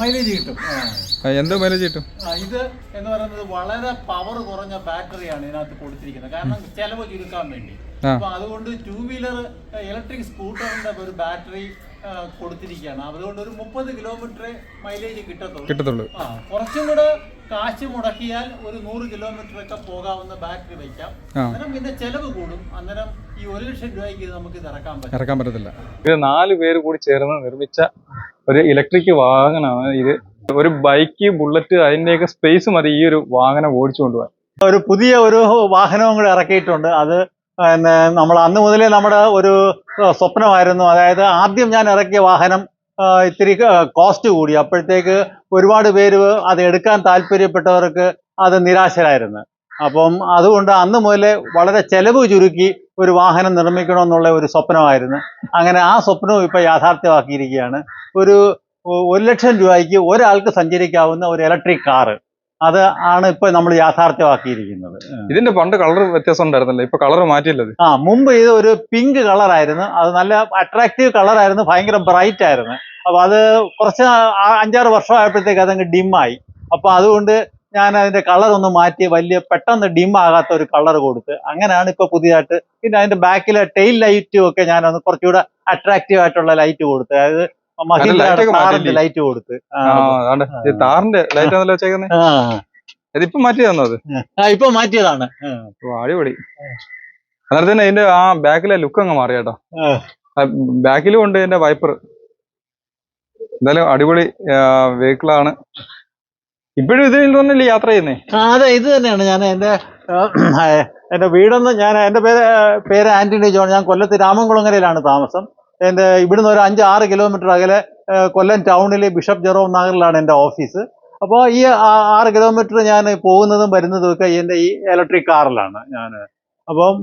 Mileage കിട്ടും. എന്ത് mileage കിട്ടും? ഇത് എന്ന് പറയുന്നത് വളരെ പവർ കുറഞ്ഞ ബാറ്ററിയാണ് ഇതിനകത്ത് കൊടുത്തിരിക്കുന്നത്. കാരണം ചെലവ് ചുരുക്കാൻ വേണ്ടി. അപ്പൊ അതുകൊണ്ട് ടൂ വീലർ ഇലക്ട്രിക് സ്കൂട്ടറിന്റെ ഒരു ബാറ്ററി കൊടുത്തിരിക്കുകയാണ്. അതുകൊണ്ട് ഒരു മുപ്പത് കിലോമീറ്റർ മൈലേജ് കിട്ടത്തുള്ളൂ. കിട്ടത്തുള്ളൂ. ആ കുറച്ചും കൂടെ കാശ് മുടക്കിയാൽ ഒരു നൂറ് കിലോമീറ്റർ ഒക്കെ പോകാവുന്ന ബാറ്ററി വയ്ക്കാം. അന്നേരം പിന്നെ ചെലവ് കൂടും. അന്നേരം ഈ ഒരു ലക്ഷം രൂപയ്ക്ക് നമുക്ക് ഇത് ഇറക്കാൻ പറ്റും. ഇറക്കാൻ പറ്റത്തില്ല. ഇത് നാല് പേര് കൂടി ചേർന്ന് നിർമ്മിച്ച ഒരു ഇലക്ട്രിക് വാഹനമാണ് ഇത്. ഒരു ബൈക്ക് ബുള്ളറ്റ് അതിന്റെയൊക്കെ സ്പേസ് മതി ഈ ഒരു വാഹനം ഓടിച്ചു കൊണ്ടുപോകാൻ ഒരു പുതിയ ഒരു വാഹനവും കൂടെ ഇറക്കിയിട്ടുണ്ട്. അത് പിന്നെ നമ്മൾ അന്ന് മുതലേ നമ്മുടെ ഒരു സ്വപ്നമായിരുന്നു. അതായത് ആദ്യം ഞാൻ ഇറക്കിയ വാഹനം ഇത്തിരി കോസ്റ്റ് കൂടി. അപ്പോഴത്തേക്ക് ഒരുപാട് പേര് അത് എടുക്കാൻ താല്പര്യപ്പെട്ടവർക്ക് അത് നിരാശരായിരുന്നു. അപ്പം അതുകൊണ്ട് അന്ന് മുതലേ വളരെ ചെലവ് ചുരുക്കി ഒരു വാഹനം നിർമ്മിക്കണമെന്നുള്ള ഒരു സ്വപ്നമായിരുന്നു. അങ്ങനെ ആ സ്വപ്നവും ഇപ്പോൾ യാഥാർത്ഥ്യമാക്കിയിരിക്കുകയാണ്. ഒരു ഒരു ലക്ഷം രൂപയ്ക്ക് ഒരാൾക്ക് സഞ്ചരിക്കാവുന്ന ഒരു ഇലക്ട്രിക് കാറ് അത് ആണ് ഇപ്പൊ നമ്മൾ യാഥാർത്ഥ്യമാക്കിയിരിക്കുന്നത്. ഇതിന്റെ പണ്ട് കളർ വ്യത്യാസം ഉണ്ടായിരുന്നല്ലോ. ഇപ്പൊ കളർ മാറ്റിയില്ലത് ആ മുമ്പ് ഇത് ഒരു പിങ്ക് കളറായിരുന്നു അത് നല്ല അട്രാക്റ്റീവ് കളറായിരുന്നു ഭയങ്കര ബ്രൈറ്റ് ആയിരുന്നു. അപ്പൊ അത് കുറച്ച് അഞ്ചാറ് വർഷമായപ്പോഴത്തേക്ക് അതങ്ങ് ഡിമ്മായി അപ്പൊ അതുകൊണ്ട് ഞാൻ അതിന്റെ കളർ ഒന്ന് മാറ്റി വലിയ പെട്ടെന്ന് ഡിം ആകാത്ത ഒരു കളർ കൊടുത്ത് അങ്ങനെയാണ് ഇപ്പൊ പുതിയതായിട്ട് പിന്നെ അതിന്റെ ബാക്കിലെ ടെയിൽ ലൈറ്റും ഒക്കെ ഞാൻ ഒന്ന് കുറച്ചുകൂടെ അട്രാക്റ്റീവ് ആയിട്ടുള്ള ലൈറ്റ് കൊടുത്ത്. അതായത് ഒക്കെ ലൈറ്റ് കൊടുത്ത്. താറിന്റെ ലൈറ്റ് ആണല്ലോ വെച്ചേക്കുന്നത് ആ, മാറ്റിയതാണോ മാറ്റി തന്നോ അത് ഇപ്പൊ മാറ്റിയതാണ്. അടിപൊളി. അന്നേരം തന്നെ അതിന്റെ ആ ബാക്കിലെ ലുക്ക് അങ്ങ് മാറി കേട്ടോ. ബാക്കിലും ഉണ്ട് എന്റെ വൈപ്പർ എന്തായാലും അടിപൊളി വെഹിക്കിളാണ് ഇപ്പോഴും ഇതിൽ തന്നെയല്ലേ യാത്ര ചെയ്യുന്നേ? ആ, അതെ ഇത് തന്നെയാണ്. ഞാൻ എന്റെ എന്റെ വീടെന്ന് ഞാൻ എന്റെ പേര് പേര് ആന്റണി ജോൺ. ഞാൻ കൊല്ലത്ത് രാമൻകുളങ്ങരയിലാണ് താമസം. എന്റെ ഇവിടുന്ന് ഒരു അഞ്ച് ആറ് കിലോമീറ്റർ അകലെ കൊല്ലം ടൗണിൽ ബിഷപ്പ് ജെറോം നഗറിലാണ് എന്റെ ഓഫീസ്. അപ്പോൾ ഈ ആറ് കിലോമീറ്റർ ഞാൻ പോകുന്നതും വരുന്നതും ഒക്കെ എന്റെ ഈ ഇലക്ട്രിക് കാറിലാണ് ഞാൻ. അപ്പം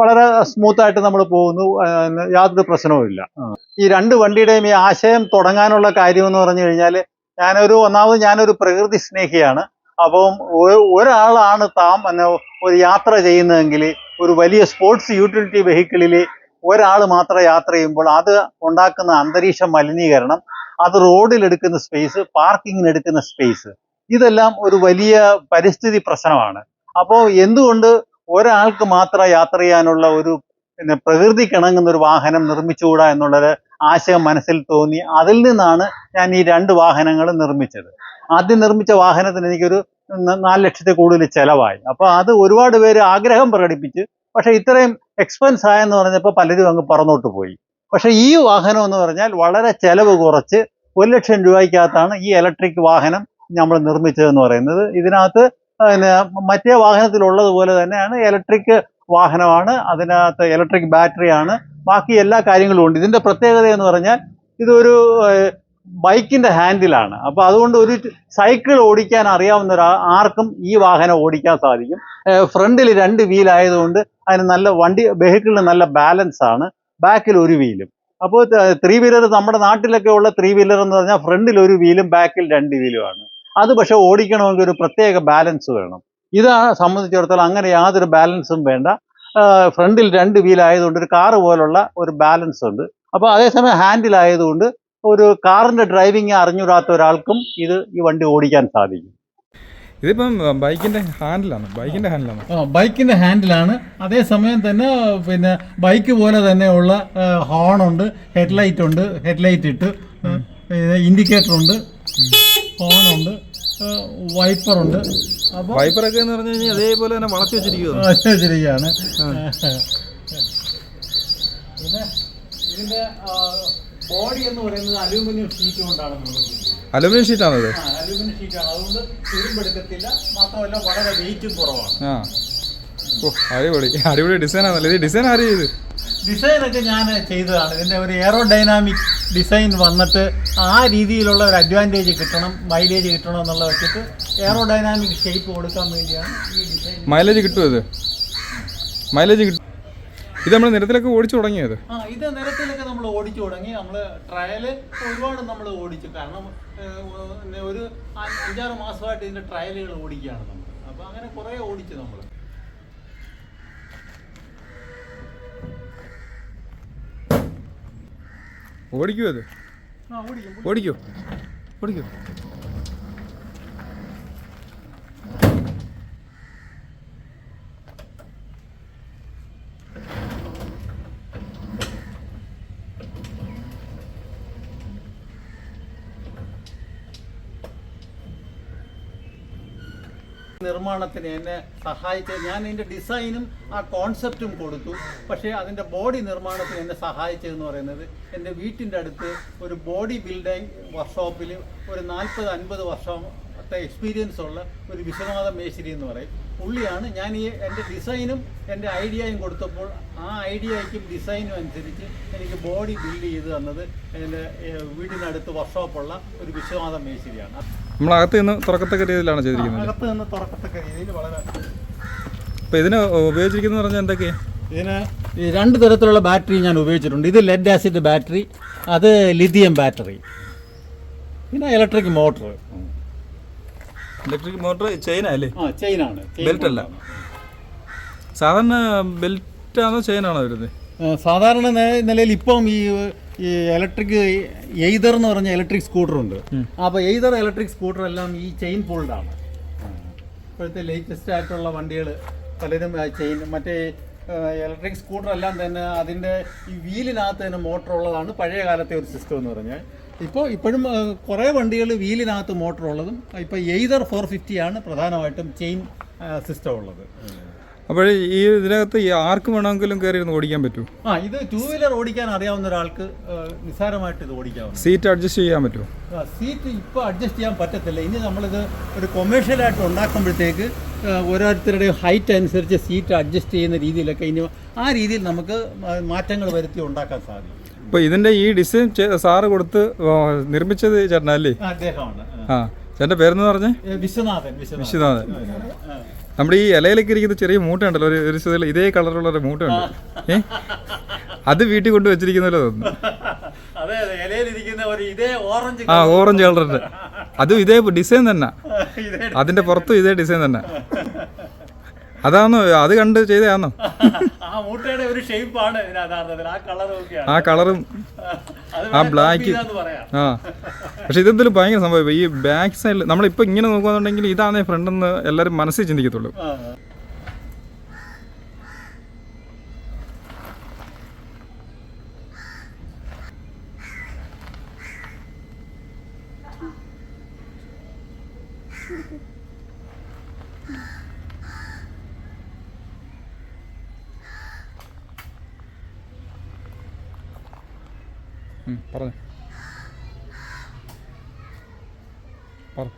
വളരെ സ്മൂത്തായിട്ട് നമ്മൾ പോകുന്നു. യാതൊരു പ്രശ്നവുമില്ല. ഈ രണ്ട് വണ്ടിയുടെയും ഈ ആശയം തുടങ്ങാനുള്ള കാര്യം എന്ന് പറഞ്ഞു കഴിഞ്ഞാൽ ഞാനൊരു ഒന്നാമത് ഞാനൊരു പ്രകൃതി സ്നേഹിയാണ്. അപ്പം ഒരാളാണ് താം എന്നെ ഒരു യാത്ര ചെയ്യുന്നതെങ്കിൽ ഒരു വലിയ സ്പോർട്സ് യൂട്ടിലിറ്റി വെഹിക്കിളിൽ ഒരാൾ മാത്രം യാത്ര ചെയ്യുമ്പോൾ അത് ഉണ്ടാക്കുന്ന അന്തരീക്ഷ മലിനീകരണം അത് റോഡിലെടുക്കുന്ന സ്പേസ് പാർക്കിങ്ങിന് എടുക്കുന്ന സ്പേസ് ഇതെല്ലാം ഒരു വലിയ പരിസ്ഥിതി പ്രശ്നമാണ്. അപ്പോൾ എന്തുകൊണ്ട് ഒരാൾക്ക് മാത്രം യാത്ര ചെയ്യാനുള്ള ഒരു പിന്നെ പ്രകൃതിക്ക് ഇണങ്ങുന്ന ഒരു വാഹനം നിർമ്മിച്ചുകൂടാ എന്നുള്ളത് ആശയം മനസ്സിൽ തോന്നി അതിൽ നിന്നാണ് ഞാൻ ഈ രണ്ട് വാഹനങ്ങൾ നിർമ്മിച്ചത്. ആദ്യം നിർമ്മിച്ച വാഹനത്തിന് എനിക്കൊരു നാല് ലക്ഷത്തിൽ കൂടുതൽ ചിലവായി. അപ്പോൾ അത് ഒരുപാട് പേര് ആഗ്രഹം പ്രകടിപ്പിച്ച് പക്ഷേ ഇത്രയും എക്സ്പെൻസ് ആയെന്ന് പറഞ്ഞപ്പോൾ പലരും അങ്ങ് പറന്നോട്ട് പോയി. പക്ഷേ ഈ വാഹനം എന്ന് പറഞ്ഞാൽ വളരെ ചിലവ് കുറച്ച് ഒരു ലക്ഷം രൂപയ്ക്കകത്താണ് ഈ ഇലക്ട്രിക് വാഹനം നമ്മൾ നിർമ്മിച്ചതെന്ന് പറയുന്നത്. ഇതിനകത്ത് പിന്നെ മറ്റേ വാഹനത്തിലുള്ളതുപോലെ തന്നെയാണ് ഇലക്ട്രിക് വാഹനമാണ് അതിനകത്ത് ഇലക്ട്രിക് ബാറ്ററിയാണ് ബാക്കി എല്ലാ കാര്യങ്ങളും ഉണ്ട്. ഇതിന്റെ പ്രത്യേകത എന്ന് പറഞ്ഞാൽ ഇതൊരു ബൈക്കിന്റെ ഹാൻഡിലാണ് അപ്പോൾ അതുകൊണ്ട് ഒരു സൈക്കിൾ ഓടിക്കാൻ അറിയാവുന്ന ആർക്കും ഈ വാഹനം ഓടിക്കാൻ സാധിക്കും. ഫ്രണ്ടിൽ രണ്ട് വീൽ ആയതുകൊണ്ട് അതിന് നല്ല വണ്ടി വെഹിക്കിളിന് നല്ല ബാലൻസ് ആണ്. ബാക്കിൽ ഒരു വീലും അപ്പോൾ ത്രീ വീലർ നമ്മുടെ നാട്ടിലൊക്കെ ഉള്ള ത്രീ വീലർ എന്ന് പറഞ്ഞാൽ ഫ്രണ്ടിൽ ഒരു വീലും ബാക്കിൽ രണ്ട് വീലുമാണ് അത് പക്ഷേ ഓടിക്കണമെങ്കിൽ ഒരു പ്രത്യേക ബാലൻസ് വേണം. ഇതാണ് സംബന്ധിച്ചിടത്തോളം അങ്ങനെ യാതൊരു ബാലൻസും വേണ്ട. ഫ്രണ്ടിൽ രണ്ട് വീൽ ആയതുകൊണ്ട് ഒരു കാറ് പോലുള്ള ഒരു ബാലൻസ് ഉണ്ട് അപ്പോൾ അതേസമയം ഹാൻഡിൽ ആയതുകൊണ്ട് ഒരു കാറിന്റെ ഡ്രൈവിംഗ് അറിഞ്ഞൂടാത്ത ഒരാൾക്കും ഇത് ഈ വണ്ടി ഓടിക്കാൻ സാധിക്കും. ഇതിപ്പം ബൈക്കിന്റെ ഹാൻഡിലാണ്. ബൈക്കിന്റെ ഹാൻഡിലാണ്. ബൈക്കിന്റെ ഹാൻഡിലാണ്. അതേസമയം തന്നെ പിന്നെ ബൈക്ക് പോലെ തന്നെയുള്ള ഹോൺ ഉണ്ട് ഹെഡ്ലൈറ്റ് ഉണ്ട് ഹെഡ്ലൈറ്റ് ഇട്ട് ഇൻഡിക്കേറ്റർ ഉണ്ട് ഹോൺ ഉണ്ട് വൈപ്പർ ഉണ്ട് അപ്പോൾ വൈപ്പറൊക്കെ എന്ന് പറഞ്ഞു കഴിഞ്ഞാൽ അതേപോലെ തന്നെ വളച്ചു വെച്ചിരിക്കുന്നു വളച്ചു പിന്നെ ഇതിന്റെ ബോഡി എന്ന് പറയുന്നത് അലൂമിനിയം ഷീറ്റ് കൊണ്ടാണ് അലൂമിനിയം അലുമിനിയം ഷീറ്റാണത് ആ, അലൂമിനിയം ഷീറ്റാണ് അതുകൊണ്ട് തുരുമ്പെടുക്കത്തില്ല. മാത്രമല്ല വളരെ വെയിറ്റും കുറവാണ്. ആ. ഓ അടിപൊളി. അടിപൊളി ഡിസൈൻ ആണല്ലോ? ഇത് ഡിസൈൻ ആര് ചെയ്ത്? ഡിസൈൻ ഒക്കെ ഞാൻ ചെയ്തതാണ്. ഇതിന്റെ ഒരു എയറോ ഡൈനാമിക് ഡിസൈൻ വന്നിട്ട് ആ രീതിയിലുള്ള ഒരു അഡ്വാന്റേജ് കിട്ടണം മൈലേജ് കിട്ടണം എന്നുള്ള വെച്ചിട്ട് എയറോ ഡൈനാമിക് ഷേപ്പ് കൊടുക്കാൻ വേണ്ടിയാണ് ഈ ഡിസൈൻ മൈലേജ് കിട്ടുമോ ഇത്? മൈലേജ് കിട്ടും ഇത് നമ്മൾ നിരത്തിലൊക്കെ ഓടിച്ചു തുടങ്ങിയത് ആ ഇത് നിരത്തിലൊക്കെ നമ്മൾ ഓടിച്ചു തുടങ്ങി. നമ്മൾ ട്രയൽ ഒരുപാട് നമ്മൾ ഓടിച്ചു. കാരണം ഒരു അഞ്ചാറ് മാസമായിട്ട് ഇതിന്റെ ട്രയലുകൾ ഓടിക്കുകയാണ് നമ്മൾ അപ്പോൾ അങ്ങനെ കുറേ ഓടിച്ചു നമ്മൾ ഓടിക്കുമോ അത്. ഓടിക്കോ. ഓടിക്കോ. നിർമ്മാണത്തിന് എന്നെ സഹായിച്ച ഞാൻ എന്റെ ഡിസൈനും ആ കോൺസെപ്റ്റും കൊടുത്തു. പക്ഷേ അതിന്റെ ബോഡി നിർമ്മാണത്തിന് എന്നെ സഹായിച്ചതെന്ന് പറയുന്നത് എന്റെ വീട്ടിന്റെ അടുത്ത് ഒരു ബോഡി ബിൽഡിംഗ് വർക്ക്ഷോപ്പിൽ ഒരു നാൽപ്പത് അൻപത് വർഷത്തെ എക്സ്പീരിയൻസ് ഉള്ള ഒരു വിശ്വനാഥ മേശ്ശേരി എന്ന് പറയും. പുള്ളിയാണ്. ഞാൻ ഈ എന്റെ ഡിസൈനും എന്റെ ഐഡിയയും കൊടുത്തപ്പോൾ ആ ഐഡിയയ്ക്കും ഡിസൈനും അനുസരിച്ച് എനിക്ക് ബോഡി ബിൽഡ് ചെയ്ത് തന്നത് എന്റെ വീടിനടുത്ത് വർക്ക്ഷോപ്പുള്ള ഒരു വിശ്വനാഥ മേശ്ശേരിയാണ് നമ്മളകത്ത് നിന്ന് തുറക്കത്തക്ക രീതിയിലാണ് ചെയ്തിരിക്കുന്നത്. അകത്ത് നിന്ന് തുറക്കത്തക്ക രീതിയിൽ വളരെ അപ്പോൾ ഇതിന് ഉപയോഗിച്ചിരിക്കുന്നത് പറഞ്ഞാൽ എന്തൊക്കെയാണ് ഇതിന് രണ്ട് തരത്തിലുള്ള ബാറ്ററി ഞാൻ ഉപയോഗിച്ചിട്ടുണ്ട്. ഇത് ലെഡ് ആസിഡ് ബാറ്ററി അത് ലിഥിയം ബാറ്ററി പിന്നെ ഇലക്ട്രിക് മോട്ടർ. ഇലക്ട്രിക് മോട്ടർ ചെയിനല്ലേ ആ ചെയിനാണ് ബെൽറ്റ് അല്ല. സാധാരണ ബെൽറ്റ് ആണോ ചെയിനാണോ വരുന്നത്? സാധാരണ നിലയിൽ ഇപ്പം ഈ ഈ ഇലക്ട്രിക് എയ്തർ എന്ന് പറഞ്ഞ ഇലക്ട്രിക് സ്കൂട്ടർ ഉണ്ട്. അപ്പോൾ എയ്തർ ഇലക്ട്രിക് സ്കൂട്ടർ എല്ലാം ഈ ചെയിൻ പുൾഡാണ് ഇപ്പോഴത്തെ ലേറ്റസ്റ്റ് ആയിട്ടുള്ള വണ്ടികൾ പലരും ചെയിൻ മറ്റേ ഇലക്ട്രിക് സ്കൂട്ടർ എല്ലാം തന്നെ അതിന്റെ ഈ വീലിനകത്ത് തന്നെ മോട്ടർ ഉള്ളതാണ്. പഴയ കാലത്തെ ഒരു സിസ്റ്റം എന്ന് പറഞ്ഞാൽ. ഇപ്പോൾ ഇപ്പോഴും കുറേ വണ്ടികൾ വീലിനകത്ത് മോട്ടർ ഉള്ളതും ഇപ്പോൾ എയ്തർ ഫോർ ഫിഫ്റ്റിയാണ് പ്രധാനമായിട്ടും ചെയിൻ സിസ്റ്റം ഉള്ളത്. അപ്പോൾ ഈ ഇതിനകത്ത് ആർക്കും വേണമെങ്കിലും കയറി ഇരുന്ന് ഓടിക്കാൻ പറ്റും ആ ഇത് ടൂ വീലർ ഓടിക്കാൻ അറിയാവുന്ന ഒരാൾക്ക് നിസ്സാരമായിട്ട് ഇത് ഓടിക്കാവുന്നു സീറ്റ് അഡ്ജസ്റ്റ് ചെയ്യാൻ പറ്റുമോ? ആ, സീറ്റ് ഇപ്പോൾ അഡ്ജസ്റ്റ് ചെയ്യാൻ പറ്റത്തില്ല. ഇനി നമ്മളിത് ഒരു കൊമേഴ്ഷ്യലായിട്ട് ഉണ്ടാക്കുമ്പോഴത്തേക്ക് ഓരോരുത്തരുടെയും ഹൈറ്റ് അനുസരിച്ച് സീറ്റ് അഡ്ജസ്റ്റ് ചെയ്യുന്ന രീതിയിലൊക്കെ ഇനി ആ രീതിയിൽ നമുക്ക് മാറ്റങ്ങൾ വരുത്തി ഉണ്ടാക്കാൻ സാധിക്കും. അപ്പോൾ ഇതിന്റെ ഈ ഡിസൈൻ സാറ് കൊടുത്ത് നിർമ്മിച്ചത് ആ, അദ്ദേഹമാണ്. ആ. ചേട്ടന്റെ പേരെന്ന് പറഞ്ഞേ? വിശ്വനാഥൻ നമ്മുടെ ഈ ഇലയിലൊക്കെ ഇരിക്കുന്ന ചെറിയ മൂട്ടുണ്ടല്ലോ ഒരു ഒരു ഇതേ കളറുള്ള ഒരു മൂട്ടുണ്ട് ഏ? അത് വീട്ടിൽ കൊണ്ട് വെച്ചിരിക്കുന്നല്ലോ തോന്നുന്നു. ആ ഓറഞ്ച് കളറിന്റെ അതും ഇതേ ഡിസൈൻ തന്നെ. ഇതേ അതിന്റെ പുറത്തും ഇതേ ഡിസൈൻ തന്നെ. അതാണോ അത് കണ്ട് ചെയ്തതാണോ? മൂട്ടയുടെ ഒരു ഷേപ്പാണ് ആ കളർ ആ കളറും ആ ബ്ലാക്ക് ആ. പക്ഷെ ഇതെന്തെങ്കിലും ഭയങ്കര സംഭവം. ഈ ബാക്ക് സൈഡിൽ നമ്മളിപ്പോൾ ഇങ്ങനെ നോക്കുകയാണെന്നുണ്ടെങ്കിൽ ഇതാണ് ഫ്രണ്ട് എന്ന് എല്ലാവരും മനസ്സിൽ ചിന്തിക്കത്തുള്ളൂ. ആ. പറഞ്ഞു. പറ